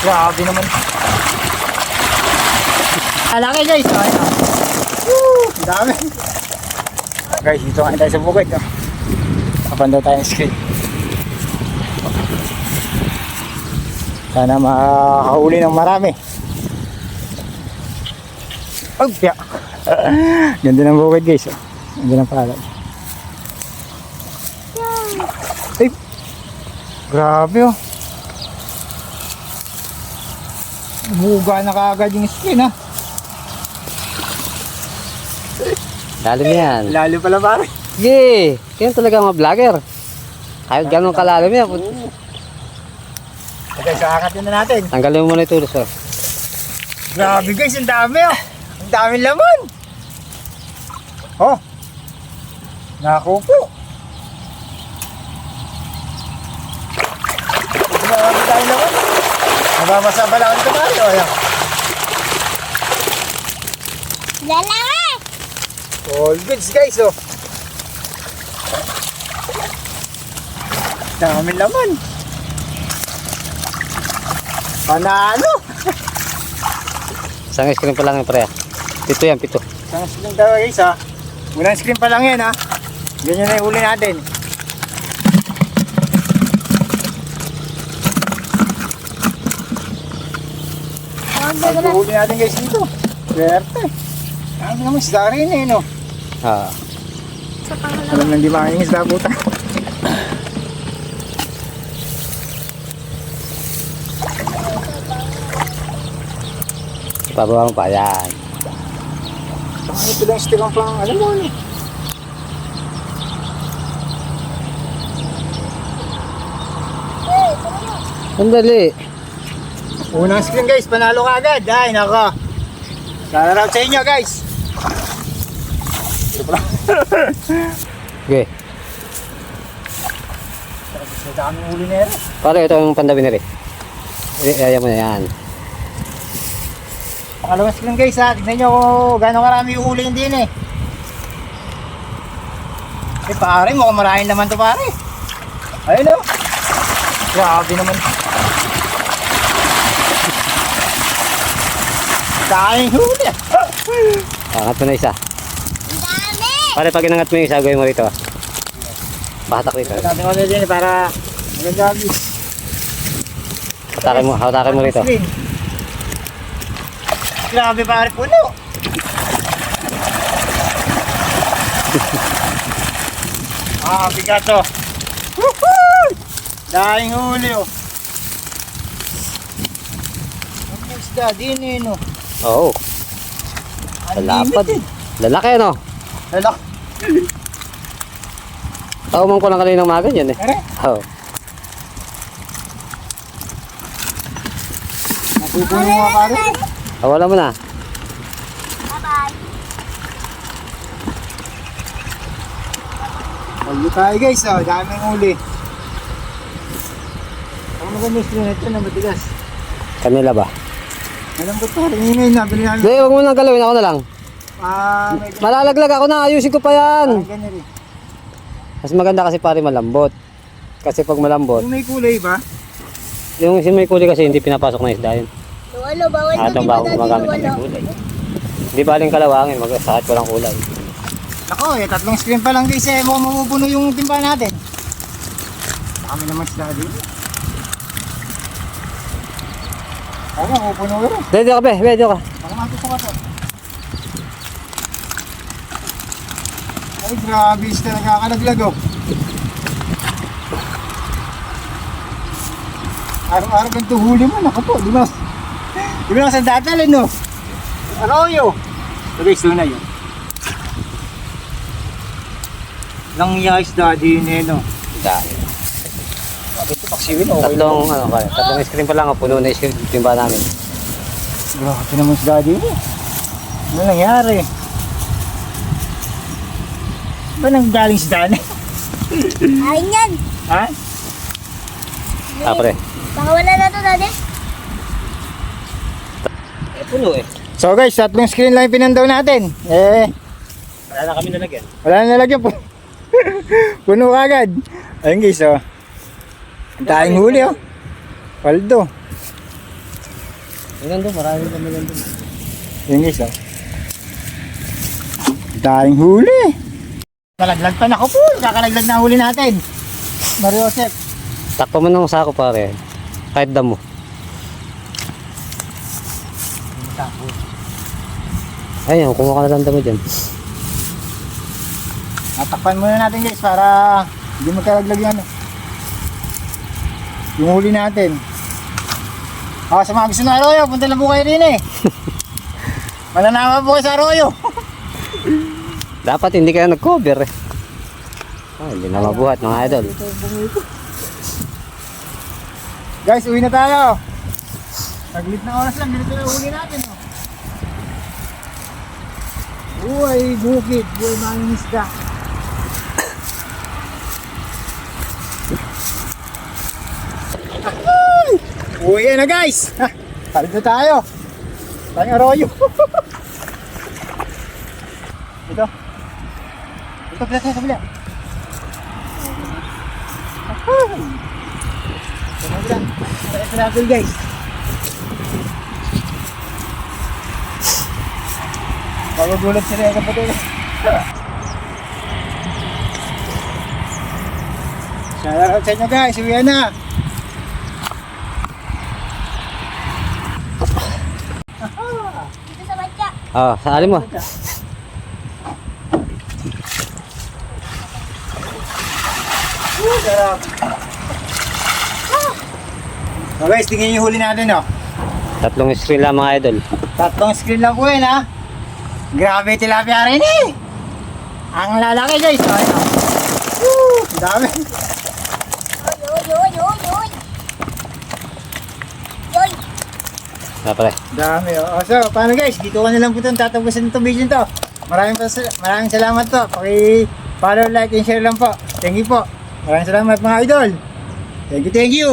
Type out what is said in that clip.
Grabe naman. Alaki guys. Oh. Woo! Ang dami. Guys, dito nga tayo sa bukid. Oh. Kapan daw tayo ng screen. Sana makakahuli ng marami. Oh, yeah. Ganda ng bukid guys. Oh. Ganda ng palad. Ay, grabe oh. Buga na kaagad yung screen ha. Lalim yan. Lalo pala pare. Sige, yan talaga mga vlogger. Kahit ganun kalalim yan. Okay, so akatin na natin. Tanggalin mo muna ito, sir. Grabe guys, ang dami oh. Ang daming laman. Oh. Naku po. Grabe tayo laman. Nababasa pala dito tayo. Ayan. Lalaki! All goods guys oh. Daming laman. Panalo. Isang screen pa lang yung pre. Pito yan, pito. Isang screen daw guys ha. Unang screen pa lang yan ha. Ganyan na yung huli natin. Ang huli natin guys dito. Swerte. Ano naman isda rin eh no. Ah, Alam nang di makain isda puta. ipababa mo pa. Yan. Ano ito lang stick ang pang alam mo eh. Sandali. Unang screen guys, panalo ka agad. Ay nako. Shout out sa inyo guys. Okay. Sa daming huli na yan. Pare, ito yung pandabi na rin. Ayaw mo na yan. Pangalawang screen guys ha. Tignan nyo kung gano'ng karami yung huli din eh. Eh pare, mukhang maraming naman to pare. Ayun o. Grabe naman. Daming huli. Angat mo na isa. Dami! Pare, pag inangat mo yung isa, gawin mo rito. ah. Pahatak rito. Sabi ko na din para maganda guys. Hatakin mo, hatakin mo rito. Grabe pare puno. ah, bigat to. Woohoo! Daing huli oh. Ang isda din eh no. Oo. Lalapad. Unlimited. Lalaki, no? Lalak. Tauman ko lang kanina ng magan yan eh. Oo. napupuno mga pare. Oh, wala mo na. Bye-bye! Huli tayo guys oh, daming huli. Ang maganda yung screen ito na matigas. Kanila ba? Alam ko pare, ngayon nabili namin. Hindi, huwag mo nang galawin. Ako na lang. Ah, may Malalaglag ako na. Ayusin ko pa yan. ganyan rin. Mas maganda kasi pare malambot. Kasi pag malambot, Kung may kulay ba? yung si may kulay kasi hindi pinapasok na isda yun. Walo, bawal Ah, itong bago gumagamit ng may kulay. Hindi baling kalawangin, magsakit ko lang kulay. Ako eh, tatlong screen pa lang guys eh, mukhang mapupuno yung timba natin. Kami naman sila din. Ako, mapupuno rin. Dito ka be, dito ka. Baka matuto ka to. Ay, grabe isda nakakalaglag oh. Araw-araw ganito huli mo, naku po, di ba? Di ba sa dadalhin no? Arroyo. So guys, doon na yun. Lang yais daddy yun eh no. Dahil. Ito paksiwin oh. Tatlong, ano kaya, tatlong screen pa lang, puno na yung screen timba namin. Grabe naman si daddy mo. Ano nangyari? Ba nang galing si Dani? Ayun yan! ha? Ah, pre. Baka wala na to, daddy. Eh, puno eh. So guys, tatlong screen lang yung pinandaw natin. Eh, Wala na kami nalagyan. wala na nalagyan po. Puno agad. Ayun guys, oh. Daing huli oh. Paldo. Maganda, marami pa maganda. Yun guys oh. Daing huli. Kalaglag pa na ko po. Kakalaglag na huli natin. Mario Joseph. Takpa mo ng sako pare. Kahit damo. Ayun, kumuha ka na lang damo dyan. Tatakpan muna natin guys para hindi magkalaglag yan. Yung huli natin. Ah, sa mga gusto ng arroyo, punta lang po kayo rin eh. Mananawa po kayo sa arroyo. Dapat hindi kayo nag-cover eh. Ah, hindi na mabuhat mga idol. Guys, uwi na tayo. Saglit na oras lang, ganito na huli natin. Oh. Uy, bukid, buhay mga isda. Uwi na guys! Ha, Palit na tayo. Tayong arroyo. Ito. Ito, pila tayo kabila. Ito na pila guys. Magugulat sila yung kapatid. Shout out sa inyo guys, uwi na. Dito Ah, sali mo. Uh, sarap. So guys, tingnan yung huli natin oh. Tatlong screen lang mga idol. Tatlong screen lang po yun ha. Grabe tilapia rin eh. Ang lalaki guys. Oh, oh. Woo, ang dami. Yoy, yoy, yoy. Yoy. Ah, pare. Dami oh. So, paano guys? Dito ka na lang po itong tatapusin itong video to. Maraming, pas- maraming salamat po. Paki follow, like, and share lang po. Thank you po. Maraming salamat mga idol. Thank you, thank you.